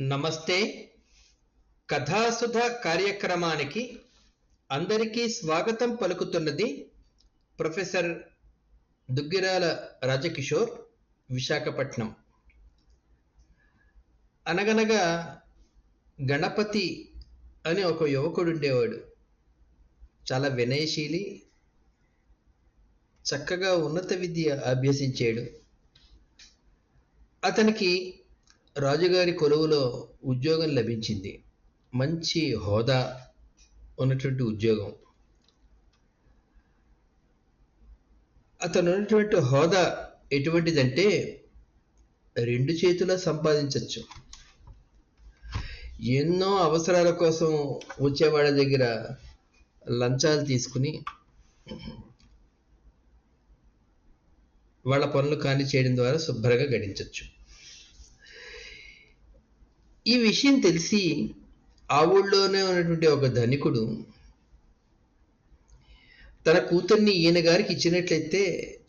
నమస్తే. కథాసుధ కార్యక్రమానికి అందరికీ స్వాగతం పలుకుతున్నది ప్రొఫెసర్ దుగ్గిరాల రాజకిషోర్ విశాఖపట్నం. అనగనగా గణపతి అని ఒక యువకుడు ఉండేవాడు. చాలా వినయశీలి చక్కగా ఉన్నత విద్య అభ్యసించాడు. అతనికి రాజుగారి కొలువులో ఉద్యోగం లభించింది. మంచి హోదా ఉన్నటువంటి ఉద్యోగం. అతను ఉన్నటువంటి హోదా ఎటువంటిదంటే రెండు చేతుల సంపాదించవచ్చు ఎన్నో అవసరాల కోసం వచ్చేవాళ్ళ దగ్గర లంచాలు తీసుకుని వాళ్ళ పనులు కానీ చేయడం ద్వారా శుభ్రంగా గడించవచ్చు ఈ విషయం తెలిసి ఆ ఊళ్ళోనే ఉన్నటువంటి ఒక ధనికుడు తన కూతుర్ని ఈయన గారికి ఇచ్చినట్లయితే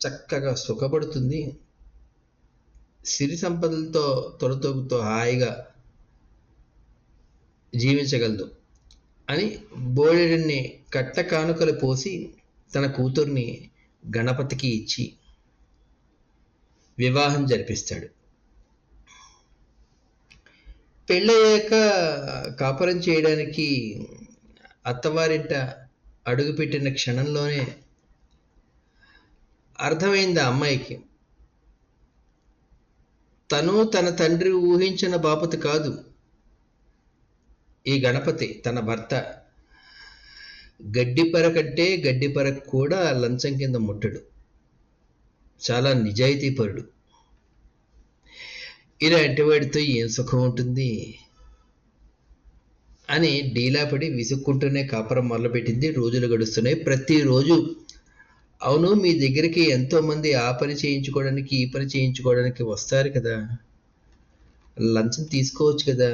చక్కగా సుఖపడుతుంది. సిరి సంపదలతో తొలతొగుతో హాయిగా జీవించగలదు అని బోడెడిని కట్ట కానుకలు పోసి తన కూతుర్ని గణపతికి ఇచ్చి వివాహం జరిపిస్తాడు. పెళ్ళయ్యాక కాపురం చేయడానికి అత్తవారింట అడుగుపెట్టిన క్షణంలోనే అర్థమైంది ఆ అమ్మాయికి. తను తన తండ్రి ఊహించిన బాపతి కాదు. ఈ గణపతి తన భర్త. గడ్డిపర కంటే గడ్డిపరకు కూడా లంచం కింద ముట్టడు. చాలా నిజాయితీపరుడు. ఇలాంటి వాడితో ఏం సుఖం ఉంటుంది? అని డీలాపడి విసుక్కుంటూనే కాపురం మొదలుపెట్టింది. రోజులు గడుస్తున్నాయి. ప్రతిరోజు అవును మీ దగ్గరికి ఎంతో మంది ఆ పని చేయించుకోవడానికి ఈ పని చేయించుకోవడానికి వస్తారు కదా. లంచం తీసుకోవచ్చు కదా.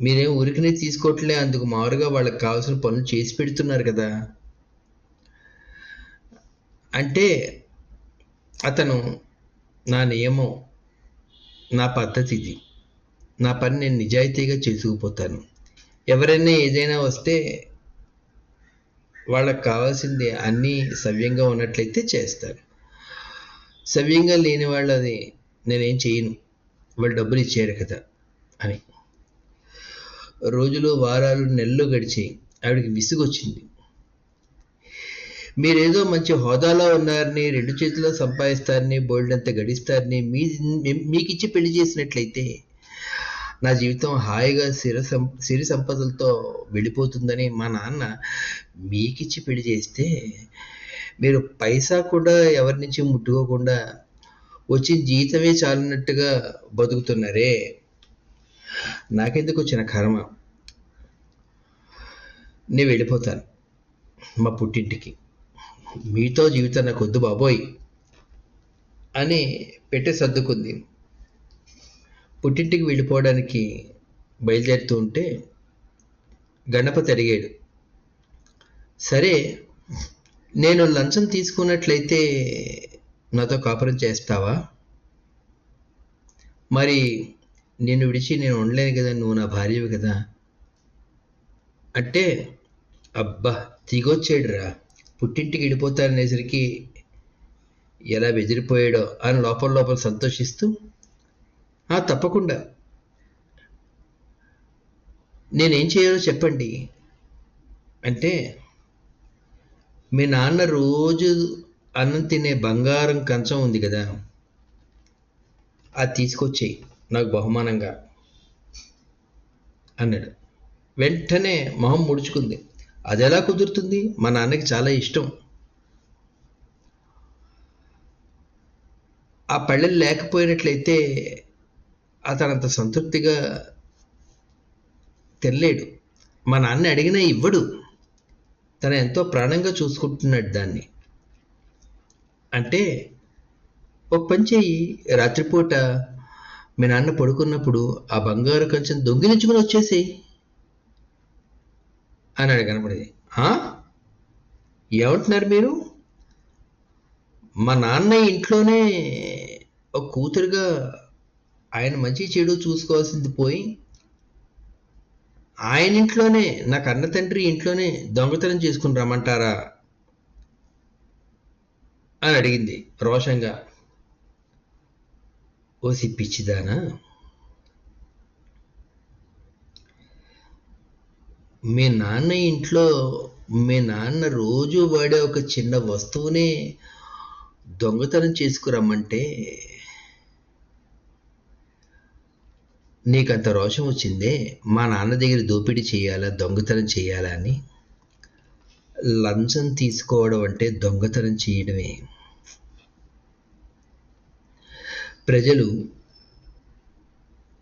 మీరేం ఉరికినే తీసుకోవట్లే? అందుకు మారుగా వాళ్ళకి కావాల్సిన పనులు చేసి పెడుతున్నారు కదా. అంటే అతను నా నియమం నా పద్ధతి ఇది నా పని నేను నిజాయితీగా చేసుకుపోతాను. ఎవరైనా ఏదైనా వస్తే వాళ్ళకి కావాల్సింది అన్నీ సవ్యంగా ఉన్నట్లయితే చేస్తారు. సవ్యంగా లేని వాళ్ళది నేనేం చేయను. వాళ్ళు డబ్బులు ఇచ్చారు కదా అని. రోజులు వారాలు నెలలు గడిచి ఆవిడకి విసుగొచ్చింది. మీరేదో మంచి హోదాలో ఉన్నారని రెండు చేతుల్లో సంపాదిస్తారని బోల్డంత గడిస్తారని మీ మీకు ఇచ్చి పెళ్ళి చేసినట్లయితే నా జీవితం హాయిగా సిర సం సిరి సంపదలతో వెళ్ళిపోతుందని మా నాన్న మీకిచ్చి పెళ్ళి చేస్తే మీరు పైసా కూడా ఎవరి నుంచి ముట్టుకోకుండా వచ్చిన జీతమే చాలినట్టుగా బతుకుతున్నారే. నాకెందుకు వచ్చిన కర్మ? నేను వెళ్ళిపోతాను మా పుట్టింటికి. మీతో జీవితం నాకు వద్దు బాబోయ్ అని పెట్టి సర్దుకుంది. పుట్టింటికి వెళ్ళిపోవడానికి బయలుదేరుతూ ఉంటే గణపతి అడిగాడు సరే నేను లంచం తీసుకున్నట్లయితే నాతో కాపురం చేస్తావా? మరి నిన్ను విడిచి నేను ఉండలేను కదా నువ్వు నా భార్యవి కదా? అంటే అబ్బా తిగొచ్చాడురా పుట్టింటికి వెళ్ళిపోతారనేసరికి ఎలా బెదిరిపోయాడో అని లోపల లోపల సంతోషిస్తూ ఆ తప్పకుండా. నేనేం చేయాలో చెప్పండి. అంటే మీ నాన్న రోజు అన్నం తినే బంగారం కంచం ఉంది కదా అది తీసుకొచ్చేయి నాకు బహుమానంగా. అన్నాడు. వెంటనే మొహం ముడుచుకుంది. అది ఎలా కుదురుతుంది? మా నాన్నకి చాలా ఇష్టం. ఆ పళ్ళెలు లేకపోయినట్లయితే అతను అంత సంతృప్తిగా తెల్లేడు మా నాన్న అడిగినా ఇవ్వడు. తను ఎంతో ప్రాణంగా చూసుకుంటున్నాడు దాన్ని. అంటే ఒక పని చెయ్యి. రాత్రిపూట మీ నాన్న పడుకున్నప్పుడు ఆ బంగారు కంచెం దొంగిలించుకుని వచ్చేసేయి. అన్నాడు కనపడి ఏమంటున్నారు మీరు? మా నాన్న ఇంట్లోనే ఒక కూతురుగా ఆయన మంచి చెడు చూసుకోవాల్సింది పోయి ఆయన ఇంట్లోనే నా కన్న తండ్రి ఇంట్లోనే దొంగతనం చేసుకుని రమ్మంటారా అని అడిగింది రోషంగా. ఓ పిచ్చిదానా మీ నాన్న ఇంట్లో మీ నాన్న రోజు వాడే ఒక చిన్న వస్తువునే దొంగతనం చేసుకురమ్మంటే నీకంత రోషం వచ్చిందే? మా నాన్న దగ్గర దోపిడీ చేయాలా దొంగతనం చేయాలా అని? లంచం తీసుకోవడం అంటే దొంగతనం చేయడమే. ప్రజలు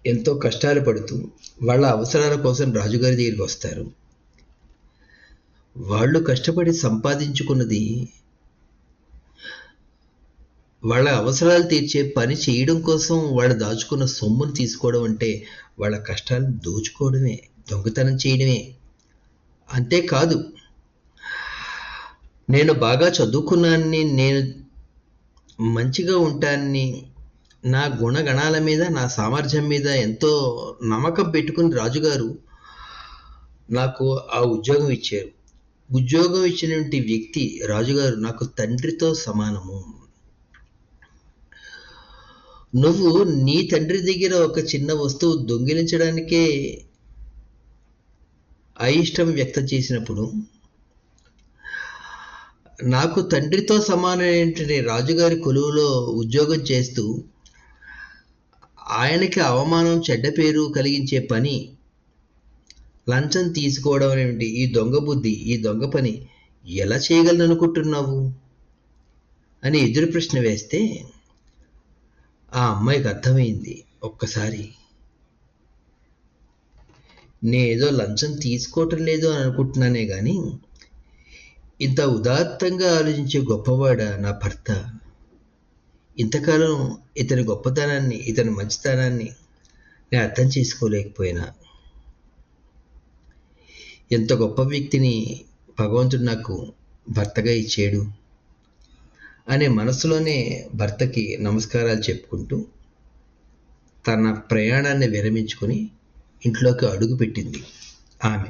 ఎంతో కష్టాలు పడుతూ వాళ్ళ అవసరాల కోసం రాజుగారి దగ్గరికి వస్తారు. వాళ్ళు కష్టపడి సంపాదించుకున్నది వాళ్ళ అవసరాలు తీర్చే పని చేయడం కోసం వాళ్ళు దాచుకున్న సొమ్మును తీసుకోవడం అంటే వాళ్ళ కష్టాలను దోచుకోవడమే దొంగతనం చేయడమే. అంతేకాదు నేను బాగా చదువుకున్నాన్ని నేను మంచిగా ఉంటానని నా గుణగణాల మీద నా సామర్థ్యం మీద ఎంతో నమ్మకం పెట్టుకుని రాజుగారు నాకు ఆ ఉద్యోగం ఇచ్చారు. ఉద్యోగం ఇచ్చినటువంటి వ్యక్తి రాజుగారు నాకు తండ్రితో సమానము. నువ్వు నీ తండ్రి దగ్గర ఒక చిన్న వస్తువు దొంగిలించడానికే అయిష్టం వ్యక్తం చేసినప్పుడు నాకు తండ్రితో సమానమైనటువంటి రాజుగారి కొలువులో ఉద్యోగం చేస్తూ ఆయనకి అవమానం చెడ్డ పేరు కలిగించే పని లంచం తీసుకోవడం ఏమిటి ఈ దొంగ బుద్ధి ఈ దొంగ పని ఎలా చేయగలను అనుకుంటున్నావు అని ఎదురు ప్రశ్న వేస్తే ఆ అమ్మాయికి అర్థమైంది ఒక్కసారి. నేనేదో లంచం తీసుకోవటం లేదు అని అనుకుంటున్నానే కానీ ఇంత ఉదాత్తంగా ఆలోచించే గొప్పవాడా నా భర్త? ఇంతకాలం ఇతని గొప్పతనాన్ని ఇతని మంచితనాన్ని నేను అర్థం చేసుకోలేకపోయినా. ఎంత గొప్ప వ్యక్తిని భగవంతుడు నాకు భర్తగా ఇచ్చాడు అనే మనసులోనే భర్తకి నమస్కారాలు చెప్పుకుంటూ తన ప్రయాణాన్ని విరమించుకొని ఇంట్లోకి అడుగుపెట్టింది ఆమె.